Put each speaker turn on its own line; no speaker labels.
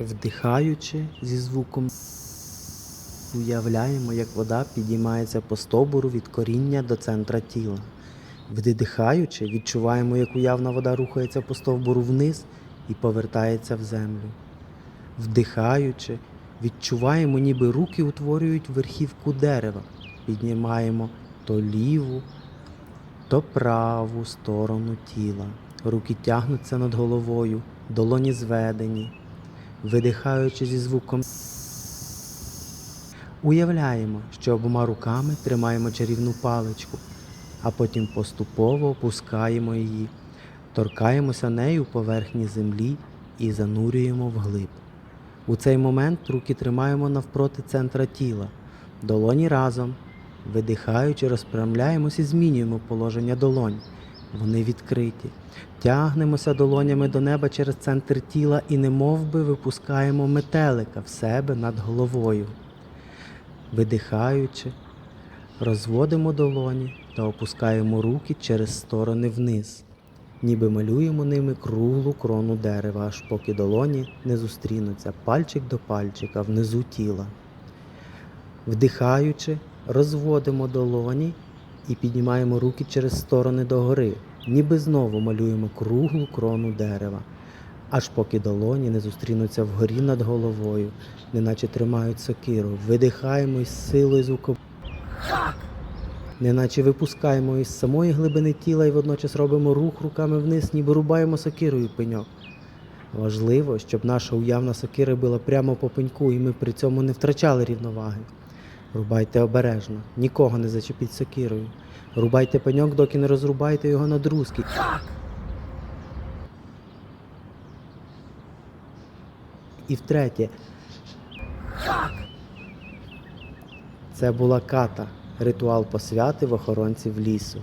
Вдихаючи зі звуком, уявляємо, як вода підіймається по стовбуру від коріння до центра тіла. Видихаючи, відчуваємо, як уявна вода рухається по стовбуру вниз і повертається в землю. Вдихаючи, відчуваємо, ніби руки утворюють верхівку дерева. Піднімаємо то ліву, то праву сторону тіла. Руки тягнуться над головою, долоні зведені. Видихаючи зі звуком, уявляємо, що обома руками тримаємо чарівну паличку, а потім поступово опускаємо її, торкаємося нею поверхні землі і занурюємо вглиб. У цей момент руки тримаємо навпроти центра тіла, долоні разом. Видихаючи, розпрямляємось і змінюємо положення долонь. Вони відкриті. Тягнемося долонями до неба через центр тіла і немовби випускаємо метелика в себе над головою. Видихаючи, розводимо долоні та опускаємо руки через сторони вниз, ніби малюємо ними круглу крону дерева, аж поки долоні не зустрінуться пальчик до пальчика внизу тіла. Вдихаючи, розводимо долоні і піднімаємо руки через сторони догори, ніби знову малюємо круглу крону дерева, аж поки долоні не зустрінуться вгорі над головою, неначе тримають сокиру. Видихаємо із силою звуком. Неначе випускаємо із самої глибини тіла і водночас робимо рух руками вниз, ніби рубаємо сокирою пеньок. Важливо, щоб наша уявна сокира була прямо по пеньку, і ми при цьому не втрачали рівноваги. Рубайте обережно, нікого не зачепіть сокирою. Рубайте пеньок, доки не розрубаєте його на друзки. І втретє. Це була ката, ритуал посвяти в охоронців лісу.